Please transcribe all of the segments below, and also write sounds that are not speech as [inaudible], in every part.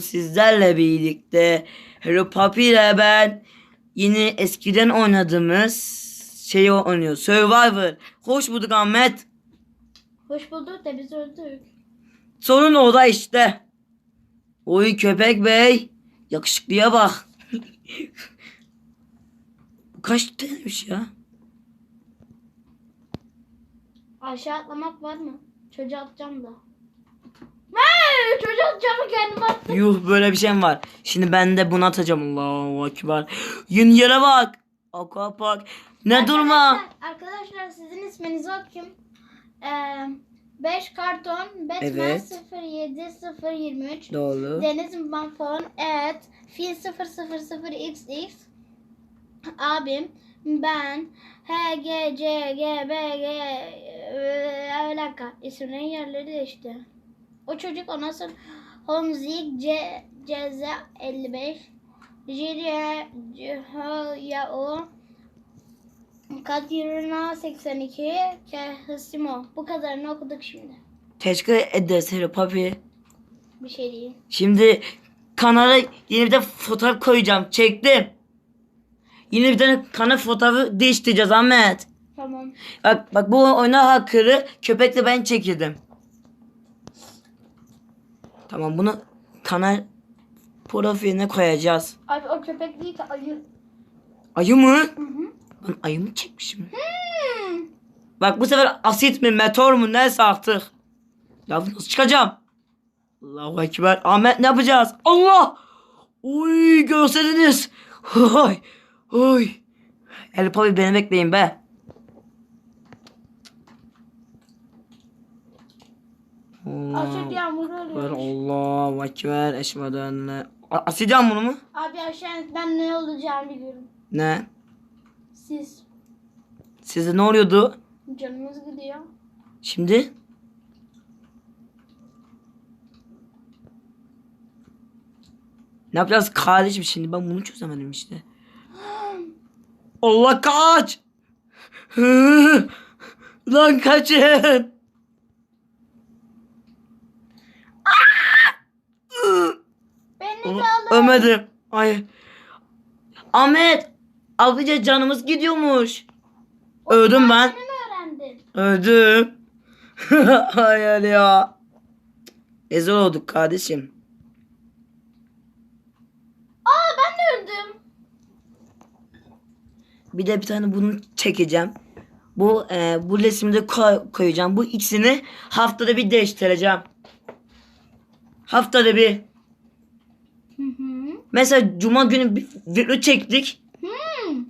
Sizlerle birlikte Hello Puppy ile ben yine eskiden oynadığımız şeyi oynuyor. Survivor. Hoş bulduk Ahmet. Hoş bulduk da biz öldük. Sorun o da işte. Oy köpek bey. Yakışıklıya bak. Bu kaç tanemiş ya? Aşağı atlamak var mı? Çocuğu atacağım da. Eee, çocuğu atacağımı kendim attım. Yuh böyle bir şey mi var? Şimdi ben de bunu atacağım. Allahu Ekber. Yün yere bak. Aquapark. Ne durma. Arkadaşlar, arkadaşlar sizin isminizi okuyayım. Ee, 5 karton Batman Evet. 07023 Doğru. Deniz Banfon Evet Fil 000XX Abim Ben H G C G B G dakika isimlerin yerleri değişti. O çocuk ondan sonra Homzik C CZ 55 Jirya Yao Kadirina 82 Kehsimo Bu kadarını okuduk şimdi. Teşekkür Hello Puppy. Bir şey değil. Şimdi kanala yeni bir de fotoğraf koyacağım. Çektim. Yine bir tane kanal fotoğrafı değiştireceğiz Ahmet. Tamam. Bak bak bu oyuna hakkırı köpekle ben çekildim. Tamam bunu kanal profiline koyacağız. Abi o köpek değil ki ayı. Ayı mı? Hı hı. Ben ayı mı çekmişim? Hmm. Bak bu sefer asit mi meteor mu neyse artık. Ya nasıl çıkacağım? Allahu Ekber. Ahmet ne yapacağız? Allah! Uy görsediniz. Oy. Oy. Elif abi beni bekleyin be. Asit yağmuru oluyor. Allahu Ekber. Eşhedü en la- A- Asit yağmuru mu? Abi aşağı ben ne olacağını biliyorum. Ne? Siz Size ne oluyordu? canınız gidiyor. Şimdi? Ne yapacağız kardeşim şimdi ben bunu çözemedim işte. [gasps] Allah kaç! [laughs] Lan kaçın! De alın. Ömedim. Ay. Ahmet! Abice canımız gidiyormuş. Öldüm ben. Öldüm. [laughs] Hayır ya. Ezel olduk kardeşim. Aa ben de öldüm. Bir de bir tane bunu çekeceğim. Bu e, bu resmi de koy- koyacağım. Bu ikisini haftada bir değiştireceğim. Haftada bir. Hı hı. Mesela cuma günü bir video çektik. Hmm.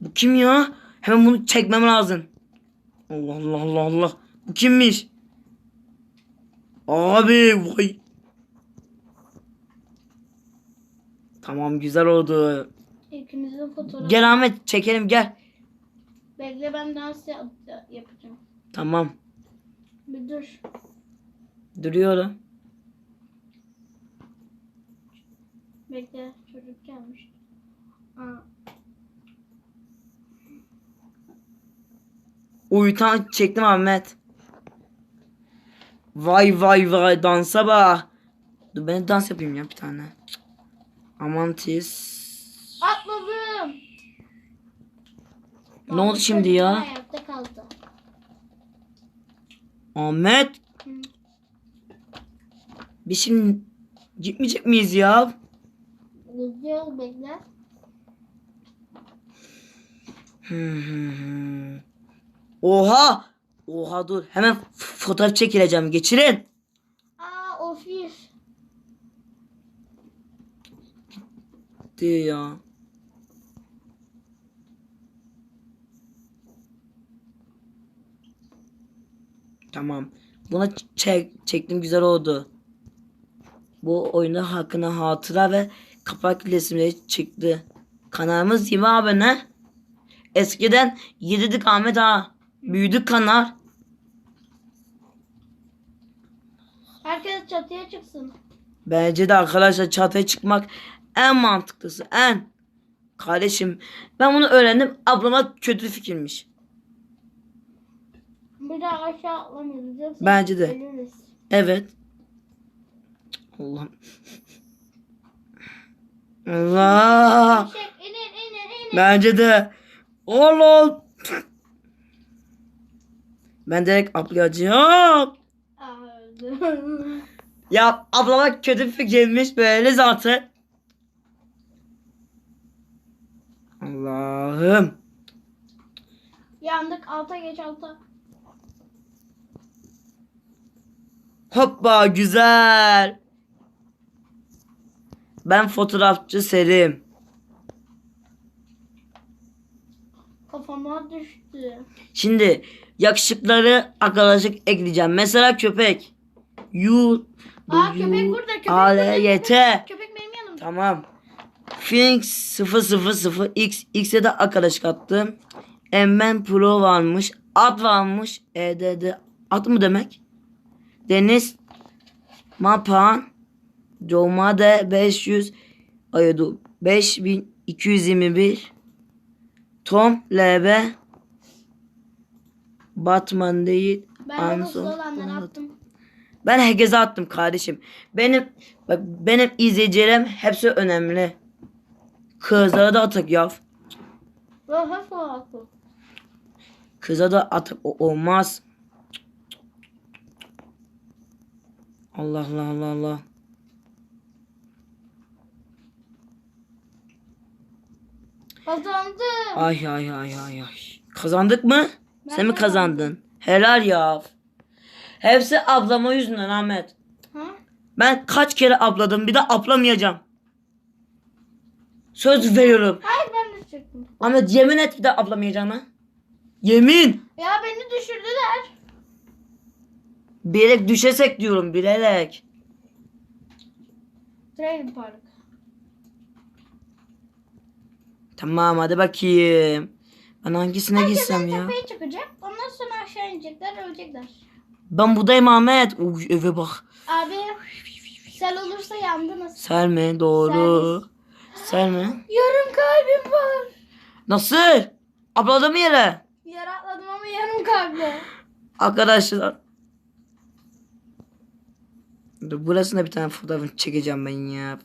Bu kim ya? Hemen bunu çekmem lazım. Allah Allah Allah Allah. Bu kimmiş? Abi vay. Tamam güzel oldu. İkimizin fotoğrafı. Gel Ahmet çekelim gel. Bekle ben dans yap- yapacağım. Tamam. Bir dur. Duruyorum. Bekle çocuk gelmiş. Aa. Uyutan çektim Ahmet. Vay vay vay dansa bak. Dur ben dans yapayım ya bir tane. Amantis. Atladım. Ne oldu şimdi ya? Kaldı. Ahmet. Hı. Biz şimdi gitmeyecek miyiz ya? Gidiyor bekle. Oha. Oha dur. Hemen fotoğraf çekileceğim. Geçirin. Aa ofis. Diyor ya. Tamam. Buna çek, çektim güzel oldu. Bu oyunun hakkında hatıra ve kapak resimleri çıktı. Kanalımız 20 abone. Eskiden 7'dik Ahmet ha. Büyüdük kanal. Herkes çatıya çıksın. Bence de arkadaşlar çatıya çıkmak en mantıklısı. En. Kardeşim ben bunu öğrendim. Ablama kötü fikirmiş. Bir daha aşağı atlamayacağız. Yoksa Bence de. Ölürüz. Evet. Allah'ım. Allah. Bence de. Oğlum. Ben direkt öldüm. Ya ablama kötü fikirmiş böyle zaten. Allah'ım. Yandık alta geç alta. Hoppa güzel. Ben fotoğrafçı Selim. Kafama düştü. Şimdi yakışıkları arkadaşlık ekleyeceğim. Mesela köpek. U Aa, köpek burada, köpek A, L, Y, T. Köpek benim yanımda. Tamam. Phoenix 000 X X'e de arkadaşlık attım. Emmen Pro varmış. At varmış. EDD. At mı demek? Deniz Mapan Comade 500 Ayadu 5221 Tom LB Batman değil Ben Anson. olanları attım. Ben herkese attım kardeşim. Benim bak benim izleyicilerim hepsi önemli. Kızlara da atık ya. Ve hafif attım. Kıza da atık olmaz. Allah Allah Allah Allah. Kazandım. Ay ay ay ay ay. Kazandık mı? Ben Sen mi kazandım. kazandın? Helal ya. Hepsi ablama yüzünden Ahmet. Ha? Ben kaç kere abladım bir de ablamayacağım. Söz veriyorum. Hayır ben de çıktım. Ahmet yemin et bir de ablamayacağım ha. Yemin. Ya beni düşürdüler. Bilerek düşesek diyorum bilerek. Training Park. Tamam hadi bakayım. Ben hangisine gitsem Herkes ya? tepeye çıkacak. Ondan sonra aşağı inecekler, ölecekler. Ben buradayım Ahmet. Uy, eve bak. Abi sel olursa yandınız. Selme doğru. Selme. Yarım kalbim var. Nasıl? Abladı mı yere? Yere atladım ama yarım kalbi. Arkadaşlar. Dur burasına bir tane fotoğrafını çekeceğim ben ya.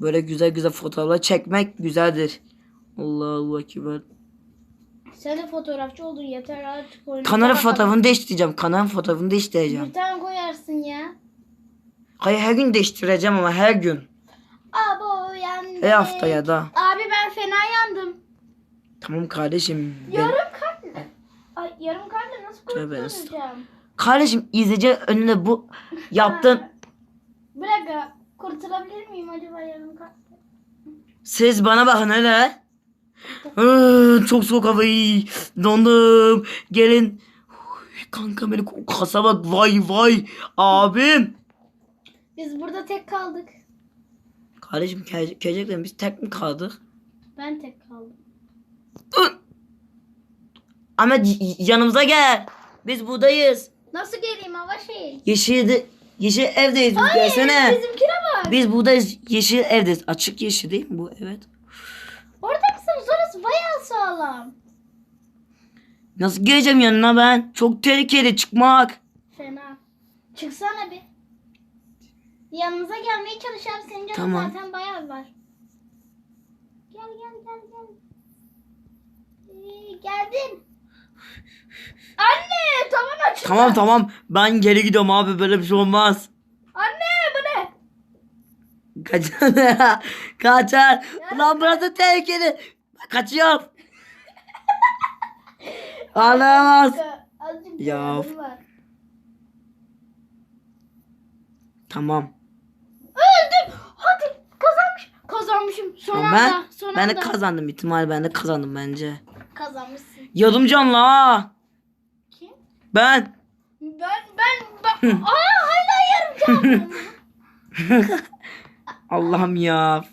Böyle güzel güzel fotoğraflar çekmek güzeldir. Allahu Ekber. Sen de fotoğrafçı oldun yeter artık oyunu. Bakalım. fotoğrafını değiştireceğim. Kanalın fotoğrafını değiştireceğim. Bir tane koyarsın ya. Hayır her gün değiştireceğim ama her gün. Abo yandım. Her hafta ya da. Abi ben fena yandım. Tamam kardeşim. ben- Yarım kalple. Ay yarım kalple nasıl Tövbe kurtulacağım? Kardeşim izleyici önünde bu [laughs] yaptın. Bir dakika kurtulabilir miyim acaba yarım kalple? Siz bana bakın hele. Iıı, Çok soğuk havayı. Dondum. Gelin. Uy, Kanka beni kasa bak. Vay vay. Abim. Biz burada tek kaldık. Kardeşim ge- gerçekten biz tek mi kaldık? Ben tek kaldım. Ahmet yanımıza gel. Biz buradayız. Nasıl geleyim hava şey? Yeşil, yeşil evdeyiz biz gelsene. Bizimkine. Biz buradayız. Yeşil evdeyiz. Açık yeşil değil mi bu? Evet. Orada mısınız? Orası bayağı sağlam. Nasıl geleceğim yanına ben? Çok tehlikeli çıkmak. Fena. Çıksana bir. Yanınıza gelmeye çalışacağım. Senin canın Tamam. zaten bayağı var. Gel gel gel gel. Ee, geldim. Anne tavan açıldı. Tamam tamam. Ben geri gidiyorum abi. Böyle bir şey olmaz. Ne? Kaçar. [laughs] Kaçar. Ulan burası tehlikeli. Ağlamaz. [laughs] Azıcık Ya. canım var. Tamam. Öldüm. Hadi kazanmış. Kazanmışım. Son Ama anda. ben, son ben de anda. kazandım. ihtimal ben de kazandım bence. Kazanmışsın. Yarım canlı ha. Kim? Ben. Ben ben ben. Aa hala yarım canım. [laughs] Allah'ım ya.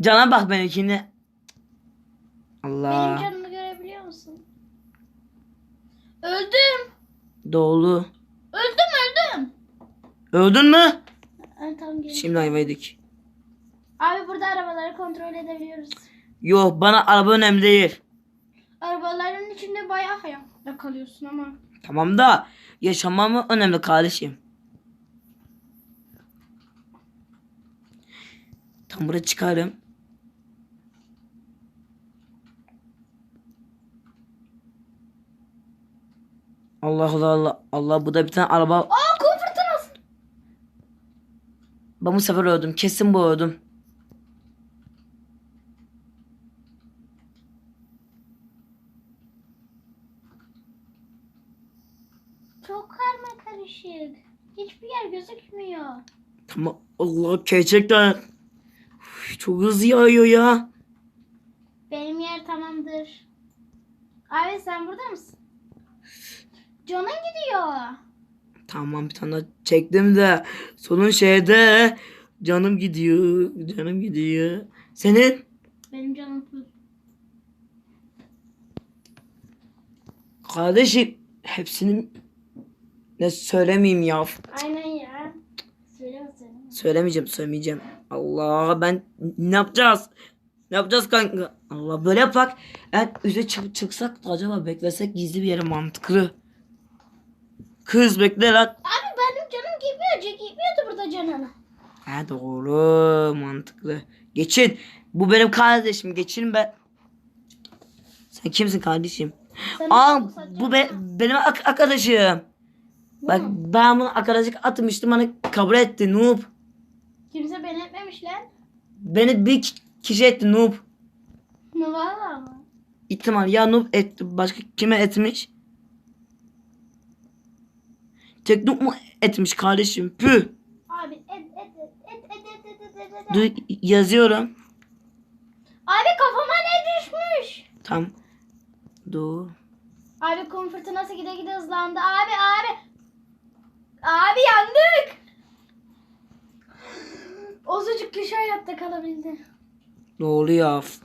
Cana bak benimkine. Benim Allah. canımı görebiliyor musun? Öldüm. Doğulu. Öldüm öldüm. Öldün mü? Tamam gelin. Şimdi ayvaydık. Abi burada arabaları kontrol edebiliyoruz. Yok bana araba önemli değil. Arabaların içinde bayağı hayatta kalıyorsun ama. Tamam da yaşamam mı önemli kardeşim. Tam buraya çıkarım. Allah Allah Allah Allah bu da bir tane araba. Aa kum fırtınası. Ben bu sefer öldüm. Kesin bu öldüm. Çok karma karışık. Hiçbir yer gözükmüyor. Tamam. Allah gerçekten. Çok hızlı yağıyor ya. Benim yer tamamdır. Abi sen burada mısın? Canın gidiyor. Tamam bir tane çektim de sonun şeyde canım gidiyor. Canım gidiyor. Senin? Benim canım full. Kardeşim hepsini ne söylemeyeyim ya. Aynen ya. Söyleme söyleme. Söylemeyeceğim söylemeyeceğim. Allah ben ne yapacağız? Ne yapacağız kanka? Allah böyle yapak. Eğer üze çık çıksak da acaba beklesek gizli bir yere mantıklı. Kız bekle lan. Abi benim canım gitmiyor. Gitmiyordu burada canını. Ha doğru mantıklı. Geçin. Bu benim kardeşim. Geçin be. Sen kimsin kardeşim? Sen Aa bu be, benim ak- arkadaşım. Bak ben bunu arkadaşlık atmıştım bana kabul etti noob. Kimse beni etmemiş lan. Beni bir ki- kişi etti noob. Ne valla mı? İhtimal ya noob etti başka kime etmiş? Tek noob mu etmiş kardeşim? Püh. Abi et et et et et et et et et et. Dur yazıyorum. Abi kafama ne düşmüş? Tam. Dur. Abi kum fırtınası gide gide hızlandı. Abi abi. Abi yandık. Ozucuk kişi hayatta kalabildi. Ne oluyor?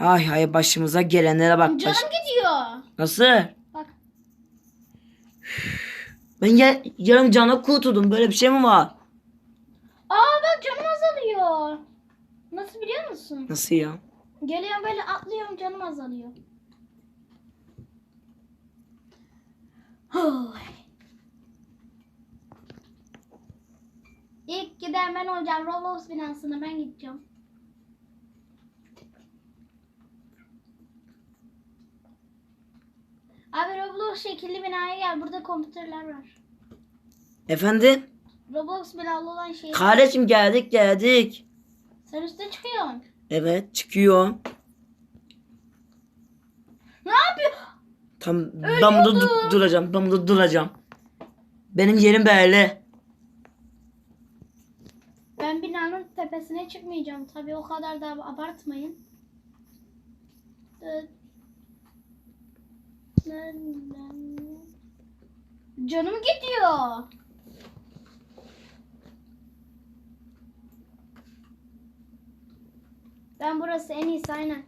Ay ay başımıza gelenlere bak. Baş... Canım gidiyor. Nasıl? Bak. Ben ya, yarım cana kurtuldum. Böyle bir şey mi var? Aa bak canım azalıyor. Nasıl biliyor musun? Nasıl ya? Geliyorum böyle atlıyorum canım azalıyor. Oy. İlk giden ben olacağım. Roblox binasına ben gideceğim. Abi Roblox şekilli binaya gel. Burada kompütürler var. Efendim? Roblox binalı olan şey. Kardeşim geldik geldik. Sen üstte çıkıyorsun. Evet çıkıyor. Ne yapıyor? Tam ben burada du- Ölüyordum. duracağım. Ben burada duracağım. Benim yerim belli. Binanın tepesine çıkmayacağım. Tabii o kadar da abartmayın. Canım gidiyor. Ben burası en iyisi aynen.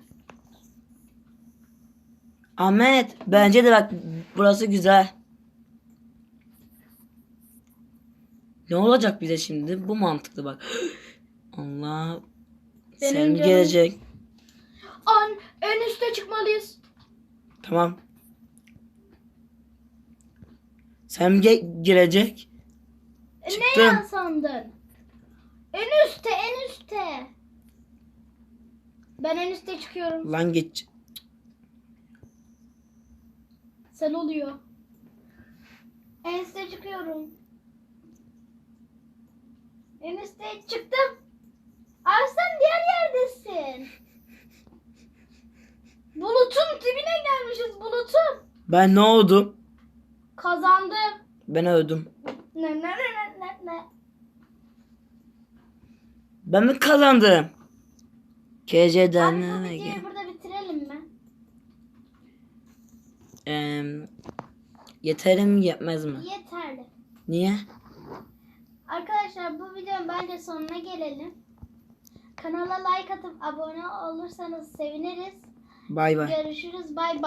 Ahmet bence de bak burası güzel. Ne olacak bize şimdi? Bu mantıklı bak. [gasps] Allah. Benim Sen canım- gelecek. An en üste çıkmalıyız. Tamam. Sen ge- gelecek. E, ne yan sandın? En üste en üste. Ben en üste çıkıyorum. Lan geç. Sen oluyor. En üste çıkıyorum. En üste çıktım. Sen diğer yerdesin. Bulutun dibine gelmişiz bulutun. Ben ne oldum? Kazandım. Ben öldüm. Ne ne ne ne ne ne. Ben mi kazandım? KC'den Abi bu ne videoyu burada bitirelim mi? Eee, yeter mi yetmez mi? Yeterli. Niye? Arkadaşlar bu videonun bence sonuna gelelim. Kanala like atıp abone olursanız seviniriz. Bay bay. Görüşürüz. Bay bay.